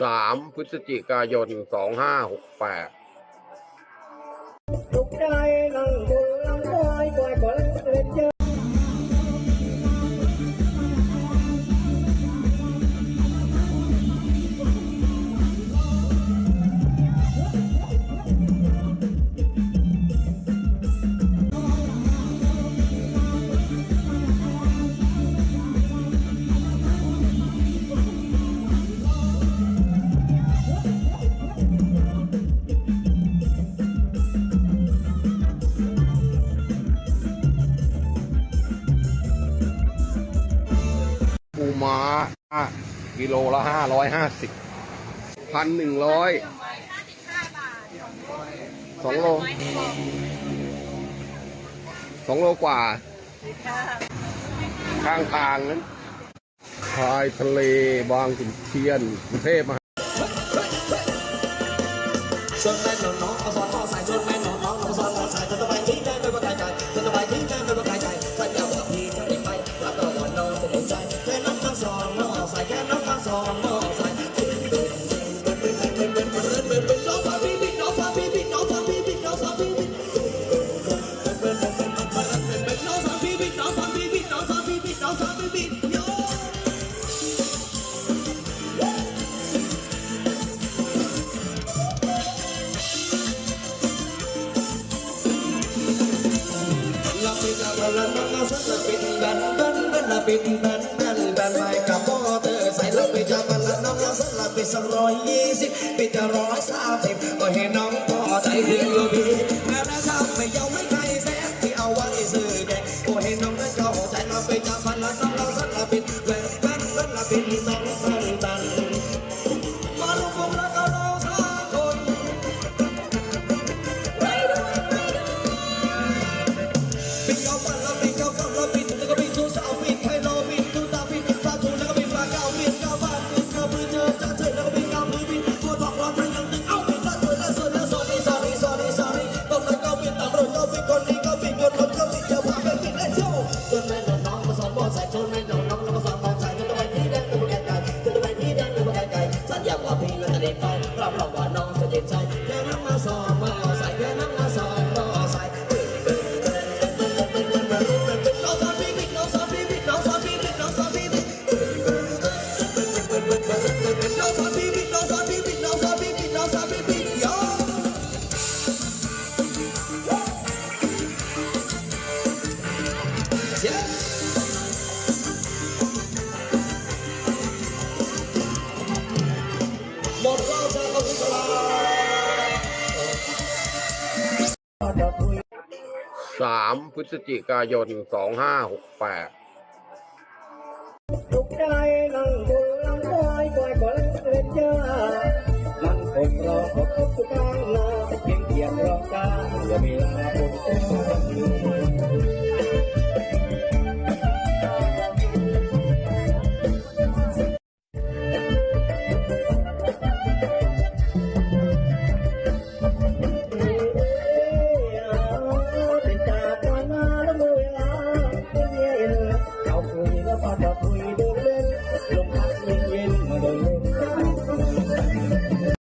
สามพฤศจิกายนสองห้าหกแปด ม้า กิโลละห้าร้อยห้าสิบพันหนึ่งร้อยสองโลสองโลกว่า ข้างทางนั้นชายทะเลบางขุนเทียนกรุงเทพมหา สักร้อยยี่สิบปีจะร้อยสามสิบก็เห็นน้องพอใจเรียนบีงานนะครับไม่ยอมให้ใครแซงที่เอาไว้ซื้อแดกก็เห็นน้องนั้นเข้าใจมาไปจ้ สามพฤศจิกายนสองห้าหกแปดมันเป็นรอขอบคุณทุกการลาเป็นเกียรรอการเวลา pata puide